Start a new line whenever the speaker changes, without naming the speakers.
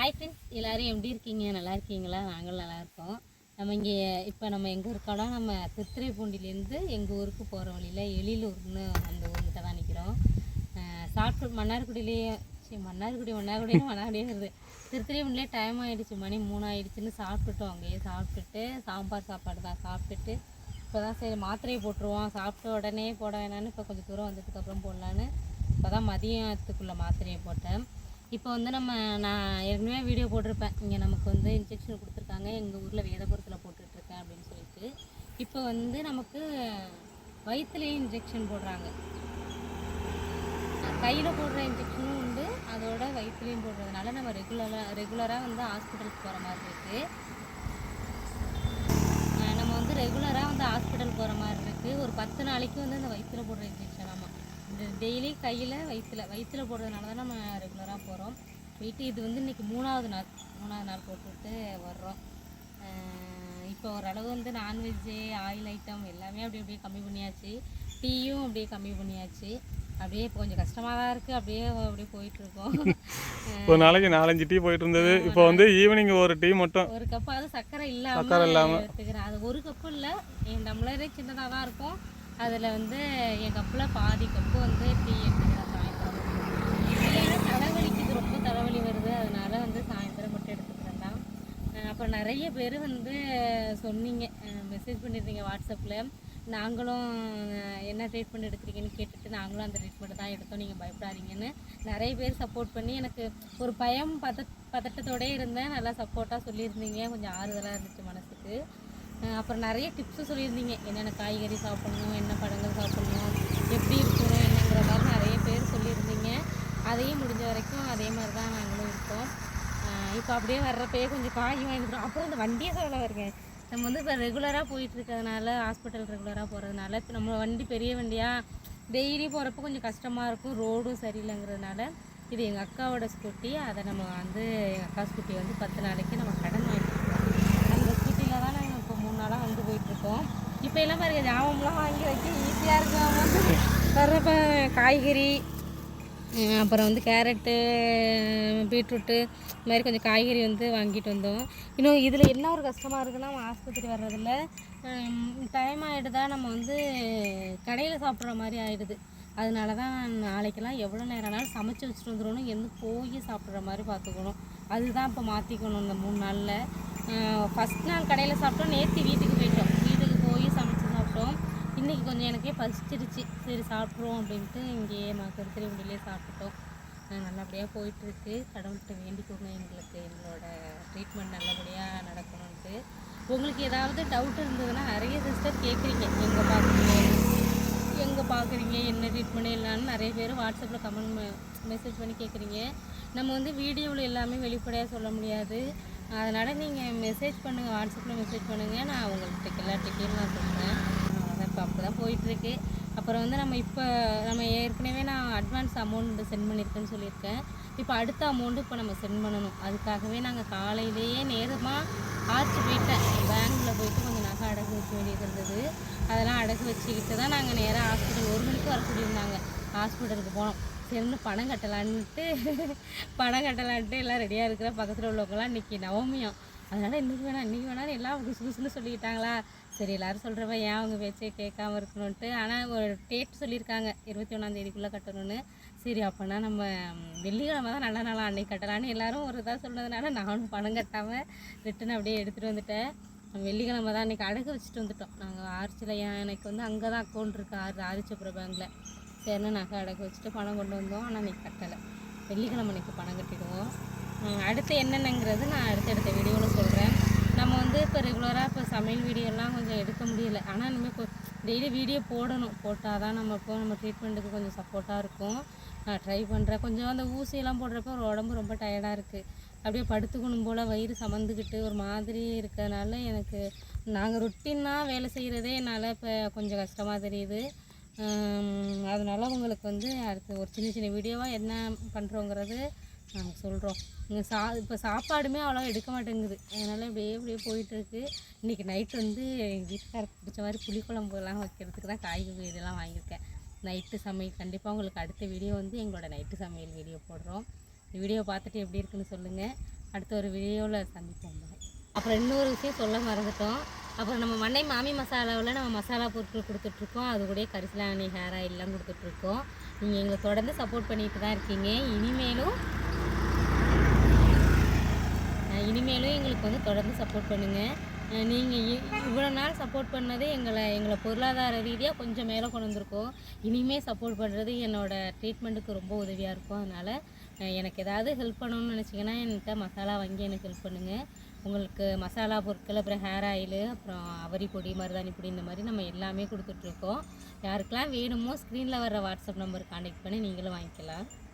hi friends எல்லோரும் எப்படி இருக்கீங்க நல்லா இருக்கீங்களா நாங்களும் நல்லாயிருக்கோம் நம்ம இங்கே இப்போ நம்ம எங்கள் இருக்கோம்னா நம்ம திருத்துறைப்பூண்டிலேருந்து எங்கள் ஊருக்கு போகிற வழியில் எழிலூர்னு அந்த ஊர்கிட்ட தான் நிற்கிறோம் சாப்பிட்டு மன்னார்குடியிலேயே சரி மன்னார்குடி மன்னார்குடியே மன்னார்குடியே திருத்துறைப்பூண்டிலே டைம் ஆகிடுச்சு மணி மூணு ஆகிடுச்சின்னு சாப்பிட்டுட்டோம் அங்கேயே சாப்பிட்டுட்டு சாம்பார் சாப்பாடு தான் சாப்பிட்டுட்டு இப்போ தான் சரி மாத்திரையை போட்டுருவோம் சாப்பிட்ட உடனே போட வேணான்னு இப்போ கொஞ்சம் தூரம் வந்ததுக்கப்புறம் போடலான்னு இப்போ தான் மதியத்துக்குள்ளே மாத்திரையை போட்டேன் இப்போ வந்து நம்ம நான் ஏற்கனவே வீடியோ போட்டிருப்பேன் இங்கே நமக்கு வந்து இன்ஜெக்ஷன் கொடுத்துருக்காங்க எங்கள் ஊரில் வேதபுரத்தில் போட்டுட்ருக்கேன் அப்படின்னு சொல்லிட்டு இப்போ வந்து நமக்கு வயிற்றுலேயும் இன்ஜெக்ஷன் போடுறாங்க கையில் போடுற இன்ஜெக்ஷனும் உண்டு அதோட வயிற்றுலேயும் போடுறதுனால நம்ம ரெகுலராக ரெகுலராக வந்து ஹாஸ்பிட்டலுக்கு போகிற மாதிரி இருக்குது நம்ம வந்து ரெகுலராக வந்து ஹாஸ்பிட்டல் போகிற மாதிரி இருக்குது ஒரு பத்து நாளைக்கு வந்து அந்த வயிற்றில் போடுற இன்ஜெக்ஷன் டெய்லி கையில் வயிற்றில் வயிற்றில் போடுறதுனால தான் நம்ம ரெகுலராக போகிறோம் போயிட்டு இது வந்து இன்றைக்கி மூணாவது நாள் மூணாவது நாள் போட்டுவிட்டு வர்றோம் இப்போ ஓரளவு வந்து நான்வெஜ்ஜு ஆயில் ஐட்டம் எல்லாமே அப்படி அப்படியே கம்மி பண்ணியாச்சு டீயும் அப்படியே கம்மி பண்ணியாச்சு அப்படியே இப்போ கொஞ்சம் கஷ்டமாக தான் இருக்குது அப்படியே அப்படியே போயிட்டுருக்கோம் ஒரு நாளைக்கு நாலஞ்சு டீ போயிட்டு இருந்தது இப்போ வந்து ஈவினிங் ஒரு டீ மட்டும் ஒரு கப் அது சர்க்கரை இல்லாமல் சர்க்கரை இல்லாமல் எடுத்துக்கிறேன் அது ஒரு கப்பு இல்லை என் டம்ளரே சின்னதாக தான் இருக்கும் அதில் வந்து என் கப்பில் பாதி கப்பு நிறைய பேர் வந்து சொன்னீங்க மெசேஜ் பண்ணியிருந்தீங்க வாட்ஸ்அப்பில் நாங்களும் என்ன ட்ரீட்மெண்ட் எடுக்கிறீங்கன்னு கேட்டுட்டு நாங்களும் அந்த ட்ரீட்மெண்ட் தான் எடுத்தோம் நீங்கள் பயப்படாதீங்கன்னு நிறைய பேர் சப்போர்ட் பண்ணி எனக்கு ஒரு பயம் பத பதட்டத்தோடே இருந்தேன் நல்லா சப்போர்ட்டாக சொல்லியிருந்தீங்க கொஞ்சம் ஆறுதலாக இருந்துச்சு மனசுக்கு அப்புறம் நிறைய டிப்ஸும் சொல்லியிருந்தீங்க என்னென்ன காய்கறி சாப்பிட்ணும் என்ன பழங்கள் சாப்பிட்ணும் எப்படி இருக்கணும் என்னங்கிற மாதிரி நிறைய பேர் சொல்லியிருந்தீங்க அதையும் முடிஞ்ச வரைக்கும் அதே மாதிரி தான் நாங்களும் இருக்கோம் இப்போ அப்படியே வர்றப்பயே கொஞ்சம் காய் வாங்கிக்கிறோம் அப்புறம் இந்த வண்டியை சொல்ல வருங்க நம்ம வந்து இப்போ ரெகுலராக போயிட்டுருக்கிறதுனால ஹாஸ்பிட்டல் ரெகுலராக போகிறதுனால இப்போ நம்ம வண்டி பெரிய வண்டியாக டெய்லி போகிறப்ப கொஞ்சம் கஷ்டமாக இருக்கும் ரோடும் சரியில்லைங்கிறதுனால இது எங்கள் அக்காவோட ஸ்கூட்டி அதை நம்ம வந்து எங்கள் அக்கா ஸ்கூட்டி வந்து பத்து நாளைக்கு நம்ம கடன் வாங்கிட்டு அந்த ஸ்கூட்டியில் தான் நாங்கள் இப்போ மூணு நாளாக வந்து போயிட்டுருக்கோம் இப்போ எல்லாம் பாருங்கள் ஜாமம்லாம் வாங்கி வைக்க ஈஸியாக இருக்கும் வர்றப்ப காய்கறி அப்புறம் வந்து கேரட்டு பீட்ரூட்டு இது மாதிரி கொஞ்சம் காய்கறி வந்து வாங்கிட்டு வந்தோம் இன்னும் இதில் என்ன ஒரு கஷ்டமாக இருக்குன்னா நம்ம ஆஸ்பத்திரி வர்றதில்ல டைம் ஆகிடுதா நம்ம வந்து கடையில் சாப்பிட்ற மாதிரி ஆகிடுது அதனால தான் நாளைக்கெல்லாம் எவ்வளோ நேரம் ஆனாலும் சமைச்சு வச்சுட்டு வந்துடணும் எந்த போய் சாப்பிட்ற மாதிரி பார்த்துக்கணும் அதுதான் இப்போ மாற்றிக்கணும் இந்த மூணு நாளில் ஃபஸ்ட் நாள் கடையில் சாப்பிட்டோம் நேற்று வீட்டுக்கு போயிட்டோம் இன்றைக்கி கொஞ்சம் எனக்கே பசிச்சிருச்சு சரி சாப்பிட்ருவோம் அப்படின்ட்டு இங்கேயே கருத்தறி முடியிலே சாப்பிட்டோம் நல்லபடியாக போயிட்டுருக்கு கடவுள்கிட்ட வேண்டிக்கோங்க எங்களுக்கு எங்களோட ட்ரீட்மெண்ட் நல்லபடியாக நடக்கணும்ட்டு உங்களுக்கு ஏதாவது டவுட் இருந்ததுன்னா நிறைய சிஸ்டர் கேட்குறீங்க எங்கே பார்க்குறீங்க எங்கே பார்க்குறீங்க என்ன ட்ரீட்மெண்ட் இல்லைன்னு நிறைய பேர் வாட்ஸ்அப்பில் கமெண்ட் மெசேஜ் பண்ணி கேட்குறீங்க நம்ம வந்து வீடியோவில் எல்லாமே வெளிப்படையாக சொல்ல முடியாது அதனால் நீங்கள் மெசேஜ் பண்ணுங்கள் வாட்ஸ்அப்பில் மெசேஜ் பண்ணுங்கள் நான் உங்கள்கிட்ட எல்லா டிக்கெட்லாம் சொல்கிறேன் இப்போ அப்படி தான் போயிட்டுருக்கு அப்புறம் வந்து நம்ம இப்போ நம்ம ஏற்கனவே நான் அட்வான்ஸ் அமௌண்ட் சென்ட் பண்ணியிருக்கேன்னு சொல்லியிருக்கேன் இப்போ அடுத்த அமௌண்ட்டு இப்போ நம்ம சென்ட் பண்ணணும் அதுக்காகவே நாங்கள் காலையிலேயே நேரமாக ஆச்சு போயிட்டேன் பேங்க்கில் போயிட்டு கொஞ்சம் நகை அடகு வைக்க வேண்டியது இருந்தது அதெல்லாம் அடகு வச்சுக்கிட்டு தான் நாங்கள் நேராக ஹாஸ்பிட்டல் ஒரு மணிக்கு வர சொல்லியிருந்தாங்க ஹாஸ்பிட்டலுக்கு போனோம் சரின்னு பணம் கட்டலான்ட்டு பணம் கட்டலான்ட்டு எல்லாம் ரெடியாக இருக்கிற பக்கத்தில் உள்ளவங்களாம் இன்றைக்கி நவமியம் அதனால் இன்றைக்கி வேணாம் இன்றைக்கி வேணாலும் எல்லாம் அவங்க சுதுசுன்னு சொல்லிக்கிட்டாங்களா சரி எல்லோரும் சொல்கிறப்ப ஏன் அவங்க பேச்சே கேட்காம இருக்கணும்ன்ட்டு ஆனால் ஒரு டேட் சொல்லியிருக்காங்க இருபத்தி ஒன்றாந்தேதிக்குள்ளே கட்டணும்னு சரி அப்போனா நம்ம வெள்ளிக்கிழமை தான் நல்ல நாளாக அன்னைக்கு கட்டலான்னு எல்லோரும் ஒரு இதாக சொன்னதுனால நானும் பணம் கட்டாமல் ரிட்டன் அப்படியே எடுத்துகிட்டு வந்துட்டேன் வெள்ளிக்கிழமை தான் அன்றைக்கி அடகு வச்சுட்டு வந்துட்டோம் நாங்கள் ஆர்ச்சியில் எனக்கு வந்து அங்கே தான் அக்கௌண்ட் இருக்குது ஆறு ஆதிச்சபுர பேங்கில் சரின்னு நகை அடகு வச்சுட்டு பணம் கொண்டு வந்தோம் ஆனால் அன்றைக்கி கட்டலை வெள்ளிக்கிழமை அன்றைக்கி பணம் கட்டிடுவோம் அடுத்து என்னென்னங்கிறது நான் அடுத்தடுத்த வீடியோவில் சொல்கிறேன் நம்ம வந்து இப்போ ரெகுலராக இப்போ சமையல் வீடியோலாம் கொஞ்சம் எடுக்க முடியல ஆனால் நம்ம டெய்லி வீடியோ போடணும் போட்டால் தான் நம்ம இப்போ நம்ம ட்ரீட்மெண்ட்டுக்கு கொஞ்சம் சப்போர்ட்டாக இருக்கும் நான் ட்ரை பண்ணுறேன் கொஞ்சம் அந்த ஊசியெல்லாம் போடுறப்ப ஒரு உடம்பு ரொம்ப டயர்டாக இருக்குது அப்படியே படுத்துக்கணும் போல் வயிறு சமந்துக்கிட்டு ஒரு மாதிரி இருக்கிறதுனால எனக்கு நாங்கள் ரொட்டின்னாக வேலை செய்கிறதே என்னால் இப்போ கொஞ்சம் கஷ்டமாக தெரியுது அதனால் உங்களுக்கு வந்து அடுத்து ஒரு சின்ன சின்ன வீடியோவாக என்ன பண்ணுறோங்கிறது நாங்கள் சொல்கிறோம் இங்கே சா இப்போ சாப்பாடுமே அவ்வளோ எடுக்க மாட்டேங்குது அதனால் இப்படியே இப்படியே போயிட்டுருக்கு இன்றைக்கி நைட் வந்து எங்கள் பிடிச்ச மாதிரி புளிக்குழம்புலாம் வைக்கிறதுக்கு தான் காய்கறி இதெல்லாம் வாங்கியிருக்கேன் நைட்டு சமையல் கண்டிப்பாக உங்களுக்கு அடுத்த வீடியோ வந்து எங்களோட நைட்டு சமையல் வீடியோ போடுறோம் வீடியோ பார்த்துட்டு எப்படி இருக்குன்னு சொல்லுங்கள் அடுத்த ஒரு வீடியோவில் சந்திப்போம் அப்புறம் இன்னொரு விஷயம் சொல்ல மறந்துட்டோம் அப்புறம் நம்ம மண்ணை மாமி மசாலாவில் நம்ம மசாலா பொருட்கள் கொடுத்துட்ருக்கோம் அது கூட கரிசலானி ஹேர் ஆயிலெலாம் கொடுத்துட்ருக்கோம் நீங்கள் எங்களை தொடர்ந்து சப்போர்ட் பண்ணிட்டு தான் இருக்கீங்க இனிமேலும் இனிமேலும் எங்களுக்கு வந்து தொடர்ந்து சப்போர்ட் பண்ணுங்கள் நீங்கள் இவ்வளோ நாள் சப்போர்ட் பண்ணது எங்களை எங்களை பொருளாதார ரீதியாக கொஞ்சம் மேலே கொண்டு வந்திருக்கோம் இனிமேல் சப்போர்ட் பண்ணுறது என்னோடய ட்ரீட்மெண்ட்டுக்கு ரொம்ப உதவியாக இருக்கும் அதனால் எனக்கு ஏதாவது ஹெல்ப் பண்ணணும்னு நினச்சிங்கன்னா என்கிட்ட மசாலா வாங்கி எனக்கு ஹெல்ப் பண்ணுங்கள் உங்களுக்கு மசாலா பொருட்கள் அப்புறம் ஹேர் ஆயிலு அப்புறம் அவரி பொடி மருதாணி பொடி இந்த மாதிரி நம்ம எல்லாமே கொடுத்துட்ருக்கோம் யாருக்கெல்லாம் வேணுமோ ஸ்க்ரீனில் வர வாட்ஸ்அப் நம்பர் கான்டெக்ட் பண்ணி நீங்களும் வாங்கிக்கலாம்